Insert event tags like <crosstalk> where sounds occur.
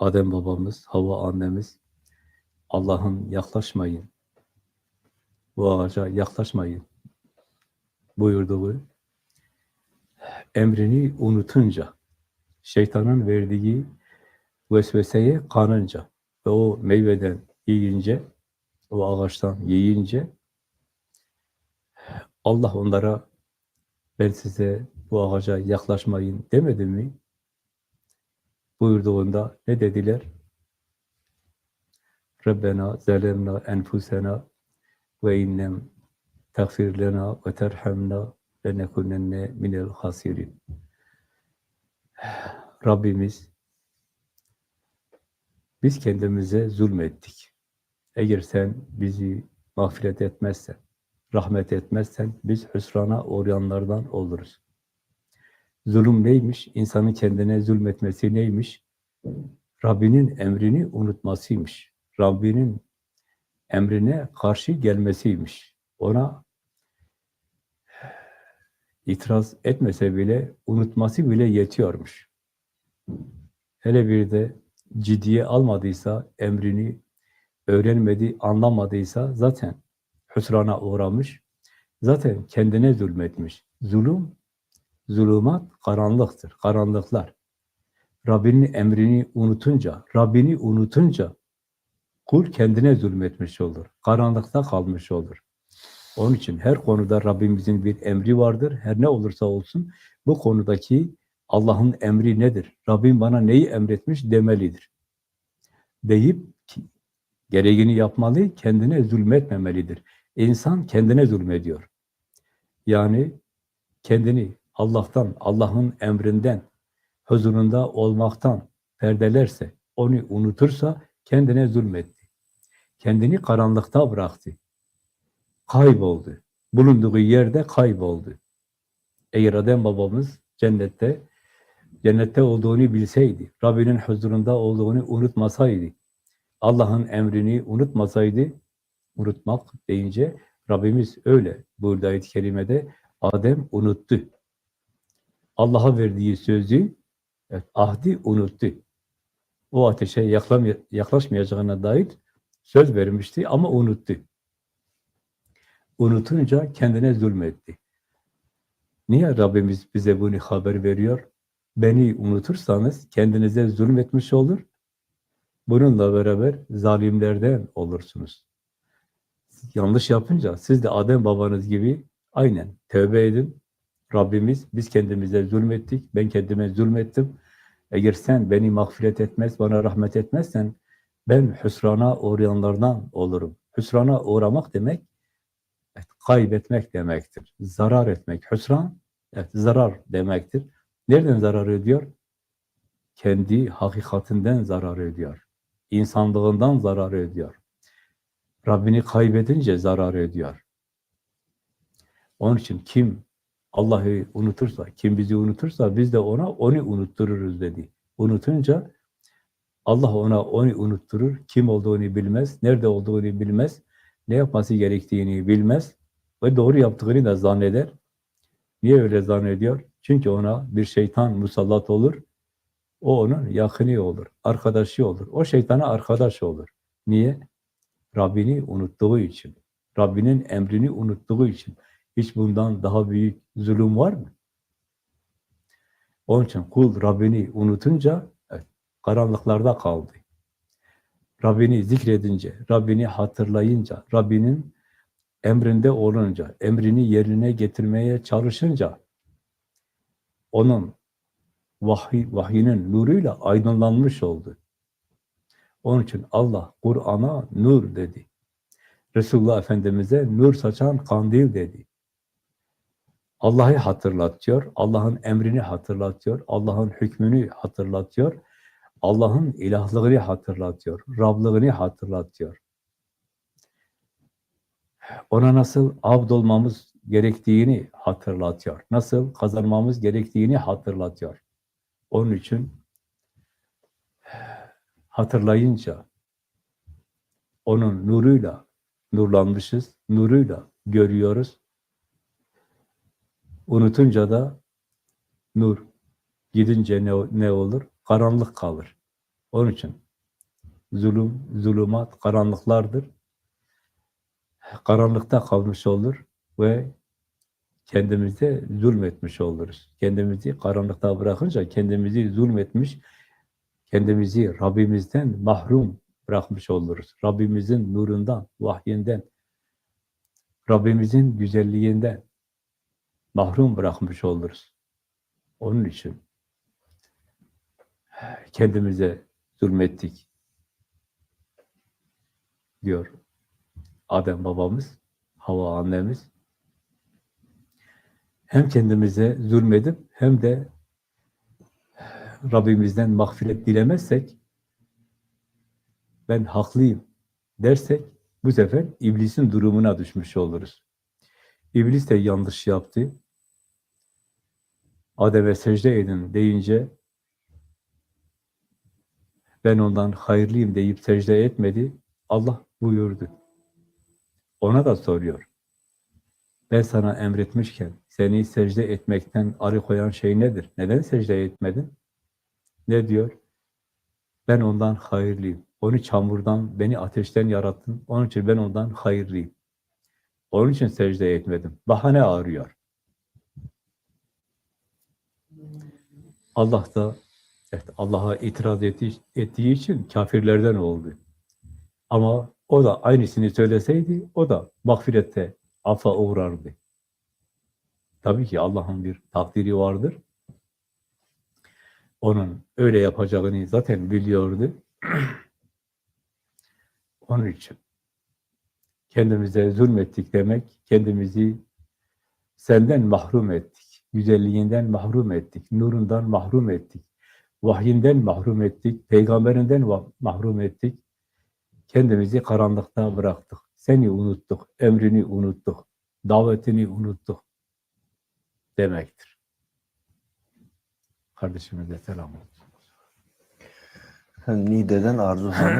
Adem babamız, Havva annemiz Allah'ın yaklaşmayın, bu ağaca yaklaşmayın buyurduğu emrini unutunca, şeytanın verdiği vesveseye kanınca ve o meyveden yiyince, o ağaçtan yiyince Allah onlara ben size bu ağaca yaklaşmayın demedi mi? Buyurduğunda ne dediler? Rabbena zalemna enfusena ve innem tagfir lena ve terhamna lenekunenne minel hasirin. Rabbimiz biz kendimize zulmettik. Eğer sen bizi mağfiret etmezsen, rahmet etmezsen biz hüsrana uğrayanlardan oluruz. Zulüm neymiş? İnsanın kendine zulmetmesi neymiş? Rabbinin emrini unutmasıymış. Rabbinin emrine karşı gelmesiymiş. Ona itiraz etmese bile, unutması bile yetiyormuş. Hele bir de ciddiye almadıysa, emrini öğrenmedi, anlamadıysa zaten hüsrana uğramış, zaten kendine zulmetmiş. Zulüm, zulümat karanlıktır, karanlıklar. Rabbinin emrini unutunca, Rabbini unutunca kul kendine zulmetmiş olur. Karanlıkta kalmış olur. Onun için her konuda Rabbimizin bir emri vardır. Her ne olursa olsun bu konudaki Allah'ın emri nedir? Rabbim bana neyi emretmiş demelidir. Deyip gereğini yapmalı, kendine zulmetmemelidir. İnsan kendine zulmediyor. Yani kendini Allah'tan, Allah'ın emrinden, huzurunda olmaktan perdelerse, onu unutursa kendine zulmetti. Kendini karanlıkta bıraktı. Kayboldu. Bulunduğu yerde kayboldu. Eğer Adem babamız cennette, cennette olduğunu bilseydi, Rabbinin huzurunda olduğunu unutmasaydı, Allah'ın emrini unutmasaydı, unutmak deyince Rabbimiz öyle buyurdu ayet-i kerimede, Adem unuttu. Allah'a verdiği sözü, evet, ahdi unuttu. O ateşe yaklaşmayacağına dair söz vermişti ama unuttu. Unutunca kendine zulmetti. Niye Rabbimiz bize bunu haber veriyor? Beni unutursanız kendinize zulmetmiş olur. Bununla beraber zalimlerden olursunuz. Yanlış yapınca siz de Adem babanız gibi aynen tövbe edin. Rabbimiz biz kendimize zulmettik, ben kendime zulmettim. Eğer sen beni mağfiret etmez, bana rahmet etmezsen ben hüsrana uğrayanlardan olurum. Hüsrana uğramak demek evet, kaybetmek demektir. Zarar etmek. Hüsran evet, zarar demektir. Nereden zarar ediyor? Kendi hakikatinden zarar ediyor. İnsanlığından zarar ediyor. Rabbini kaybedince zarar ediyor. Onun için kim Allah'ı unutursa, kim bizi unutursa biz de ona onu unuttururuz dedi. Unutunca Allah ona onu unutturur, kim olduğunu bilmez, nerede olduğunu bilmez, ne yapması gerektiğini bilmez ve doğru yaptığını da zanneder. Niye öyle zannediyor? Çünkü ona bir şeytan musallat olur, o onun yakını olur, arkadaşı olur. O şeytana arkadaş olur. Niye? Rabbini unuttuğu için, Rabbinin emrini unuttuğu için. Hiç bundan daha büyük zulüm var mı? Onun için kul Rabbini unutunca evet, karanlıklarda kaldı. Rabbini zikredince, Rabbini hatırlayınca, Rabbinin emrinde olunca, emrini yerine getirmeye çalışınca onun vahiy, vahyinin nuruyla aydınlanmış oldu. Onun için Allah Kur'an'a nur dedi. Resulullah Efendimiz'e nur saçan kandil dedi. Allah'ı hatırlatıyor, Allah'ın emrini hatırlatıyor, Allah'ın hükmünü hatırlatıyor, Allah'ın ilahlığını hatırlatıyor, Rablığını hatırlatıyor. Ona nasıl abd olmamız gerektiğini hatırlatıyor. Nasıl kazanmamız gerektiğini hatırlatıyor. Onun için hatırlayınca onun nuruyla nurlanmışız, nuruyla görüyoruz. Unutunca da nur gidince ne, ne olur? Karanlık kalır. Onun için zulüm, zulümat, karanlıklardır. Karanlıkta kalmış olur ve kendimize zulmetmiş oluruz. Kendimizi karanlıkta bırakınca kendimizi zulmetmiş, kendimizi Rabbimizden mahrum bırakmış oluruz. Rabbimizin nurundan, vahyinden, Rabbimizin güzelliğinden mahrum bırakmış oluruz. Onun için kendimize zulmettik diyor Adem babamız, Hava annemiz. Hem kendimize zulmedip hem de Rabbimizden mağfiret dilemezsek ben haklıyım dersek bu sefer iblisin durumuna düşmüş oluruz. İblis de yanlış yaptı. Adem'e secde edin deyince ben ondan hayırlıyım deyip secde etmedi. Allah buyurdu. Ona da soruyor. Ben sana emretmişken seni secde etmekten arı koyan şey nedir? Neden secde etmedin? Ne diyor? Ben ondan hayırlıyım. Onu çamurdan, beni ateşten yarattın. Onun için ben ondan hayırlıyım. Onun için secde etmedim. Bahane arıyor. Allah da evet, Allah'a itiraz ettiği, ettiği için kafirlerden oldu. Ama o da aynısını söyleseydi, o da mağfirette affa uğrardı. Tabii ki Allah'ın bir takdiri vardır. Onun öyle yapacağını zaten biliyordu. <clears throat> Onun için kendimize zulmettik demek, kendimizi senden mahrum ettik, güzelliğinden mahrum ettik, nurundan mahrum ettik, vahyinden mahrum ettik, peygamberinden mahrum ettik, kendimizi karanlıkta bıraktık, seni unuttuk, emrini unuttuk, davetini unuttuk demektir. Kardeşimize selam olsun. Nide'den Arzu Hanım